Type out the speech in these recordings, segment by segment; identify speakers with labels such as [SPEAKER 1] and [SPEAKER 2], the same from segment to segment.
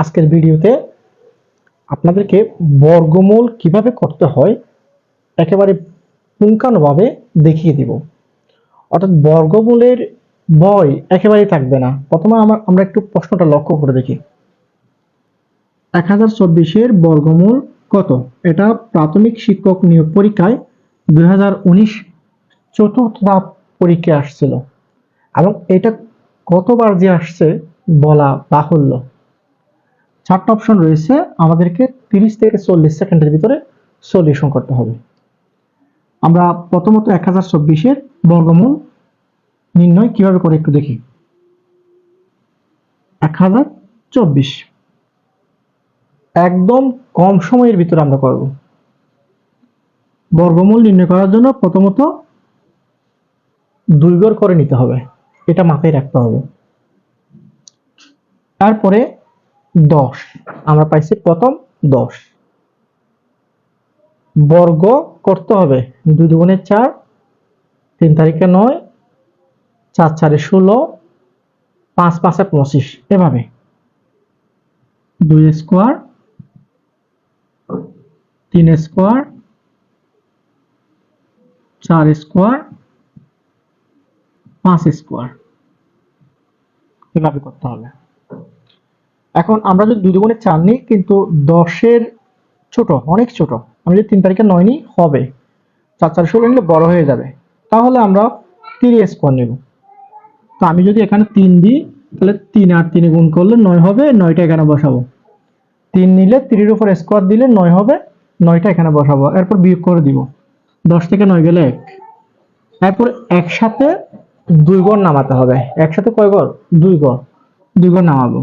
[SPEAKER 1] আজকের ভিডিওতে আপনাদেরকে বর্গমূল কীভাবে করতে হয় একেবারে পুঙ্খানুভাবে দেখিয়ে দিব। অর্থাৎ বর্গমূলের বই একেবারেই থাকবে না। প্রথমে আমার, আমরা একটু প্রশ্নটা লক্ষ্য করে দেখি। এক হাজার চব্বিশের বর্গমূল কত? এটা প্রাথমিক শিক্ষক নিয়োগ পরীক্ষায় দুই হাজার উনিশ চতুর্থ ধাপ পরীক্ষা আসছিল। এবং এটা কতবার যে আসছে বলা বাহুল্য। চারটা অপশন রয়েছে, আমাদেরকে তিরিশ থেকে চল্লিশ সেকেন্ডের ভিতরে সলিউশন করতে হবে। আমরা প্রথমত এক হাজার চব্বিশের বর্গমূল নির্ণয় কীভাবে করে একটু দেখি। এক হাজার চব্বিশ। একদম কম সময়ের ভিতরে আমরা করব। বর্গমূল নির্ণয় করার জন্য প্রথমত দুই করে নিতে হবে। এটা মাথায় রাখতে হবে। তারপরে দশ। আমরা পাইছি প্রথম দশ। বর্গ করতে হবে দুই দুগুণে চার, তিন তারিখে নয়, চার চারে ষোলো, পাঁচ পাঁচে পঁচিশ। এভাবে। দুই স্কোয়ার, তিন স্কোয়ার, চার স্কোয়ার, পাঁচ স্কোয়ার। এভাবে করতে হবে। এখন আমরা যদি দুই দুগুণে চার নিই, কিন্তু দশের ছোট, অনেক ছোট আমি যদি তিন তারিখে নয় নিই, হবে। চার চার ষোলো নিলে বড় হয়ে যাবে। তাহলে আমরা তিরিশ স্কোয়ার নেব। তো আমি যদি এখানে তিন দিই, তাহলে তিন আর তিনে গুণ করলে নয় হবে, নয়টা এখানে বসাবো। তিন নিলে তিরির উপর স্কোয়ার দিলে নয় হবে, নয়টা এখানে বসাবো। এরপর বিয়োগ করে দিব। দশ থেকে নয় গেলে এক। এরপর একসাথে দুই গড় নামাতে হবে। একসাথে কয় গড়? দুই গড়। দুই গড় নামাবো।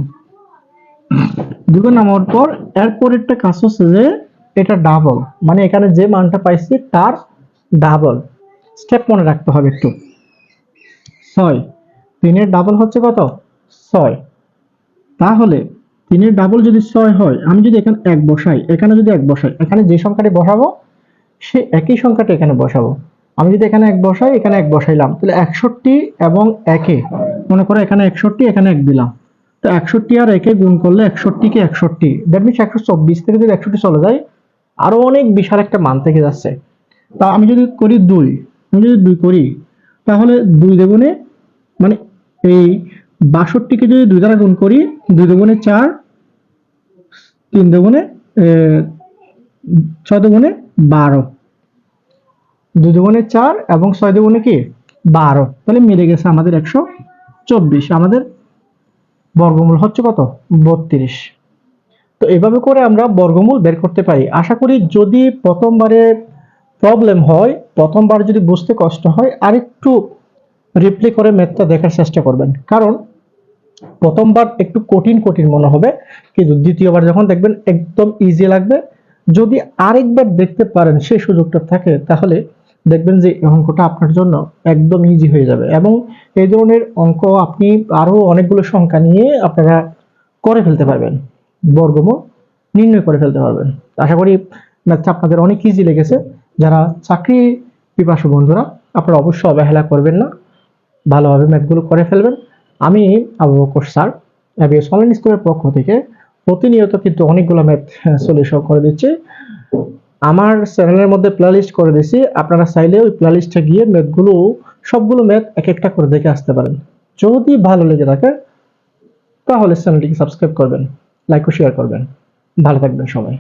[SPEAKER 1] দুই গড় নামানোর পর এরপর একটা কাজ হচ্ছে যে এটা ডাবল মানে এখানে যে মানটা পাইছি তার ডাবল স্টেপ মনে রাখতে হবে একটু। ছয়, তিনের ডাবল হচ্ছে কত? ছয়। তাহলে তিনের ডাবল যদি ছয় হয়, আমি যদি এখানে এক বসাই, এখানে যদি এক বসাই, এখানে যে সংখ্যাটি বসাবো, সে একই সংখ্যাটা এখানে বসাবো। আমি যদি এখানে এক বসাই, এখানে এক বসাইলাম, তাহলে একষট্টি এবং একে, মনে করো এখানে একষট্টি, এখানে এক দিলাম। তো একষট্টি আর একে গুণ করলে একষট্টি কে একষট্টি। দ্যাট মিনস একশো চব্বিশ থেকে যদি একষট্টি চলে যায়, আরও অনেক বিশাল একটা মান থেকে যাচ্ছে। তা আমি যদি করি দুই, আমি যদি দুই করি, তাহলে দুই দেগুণে মানে এই বাষট্টিকে যদি দুই দ্বারা গুণ করি, দুই দেগুণে চার, তিন দেগুণে ছয় দেগুণে বারো। দুই দুগুণে চার এবং ছয় দুগুণে কি? বারো। তাহলে মিলে গেছে আমাদের একশো চব্বিশ। আমাদের বর্গমূল হচ্ছে কত? বত্রিশ। তো এভাবে করে আমরা বর্গমূল বের করতে পারি। আশা করি যদি প্রথমবারে প্রবলেম হয়, প্রথমবার যদি বুঝতে কষ্ট হয়, আরেকটু রিপ্লে করে ম্যাথটা দেখার চেষ্টা করবেন। কারণ প্রথমবার একটু কঠিন কঠিন মনে হবে। কিন্তু দ্বিতীয়বার যখন দেখবেন একদম ইজি লাগবে। যদি আরেকবার দেখতে পারেন, সেই সুযোগটা থাকে, তাহলে দেখবেন যে অঙ্কটা আপনার জন্য একদম ইজি হয়ে যাবে। এবং এই ধরনের অঙ্ক আপনি আরও অনেকগুলো সংখ্যা নিয়ে আপনারা করে ফেলতে পারবেন। বর্গমূল নির্ণয় করে ফেলতে পারবেন। আশা করি ম্যাথটা আপনাদের অনেক ইজি লেগেছে। যারা চাকরি পিপাসু বন্ধুরা, আপনারা অবশ্যই অবহেলা করবেন না। ভালোভাবে ম্যাথগুলো করে ফেলবেন। আমি আবু বকর স্যার এবিএস স্কুলের পক্ষ থেকে প্রতিনিয়ত কিন্তু অনেকগুলো ম্যাথ সলিউশন করে দিচ্ছি। আমার চ্যানেলের মধ্যে প্লেলিস্ট করে দিয়েছি আপনারা চাইলে ওই প্লেলিস্টে গিয়ে ম্যাথগুলো সবগুলো ম্যাথ এক একটা করে দেখে আসতে পারেন। যদি ভালো লেগে থাকে, তাহলে চ্যানেলটিকে সাবস্ক্রাইব করবেন লাইক ও শেয়ার করবেন। ভালো থাকবেন সবাই।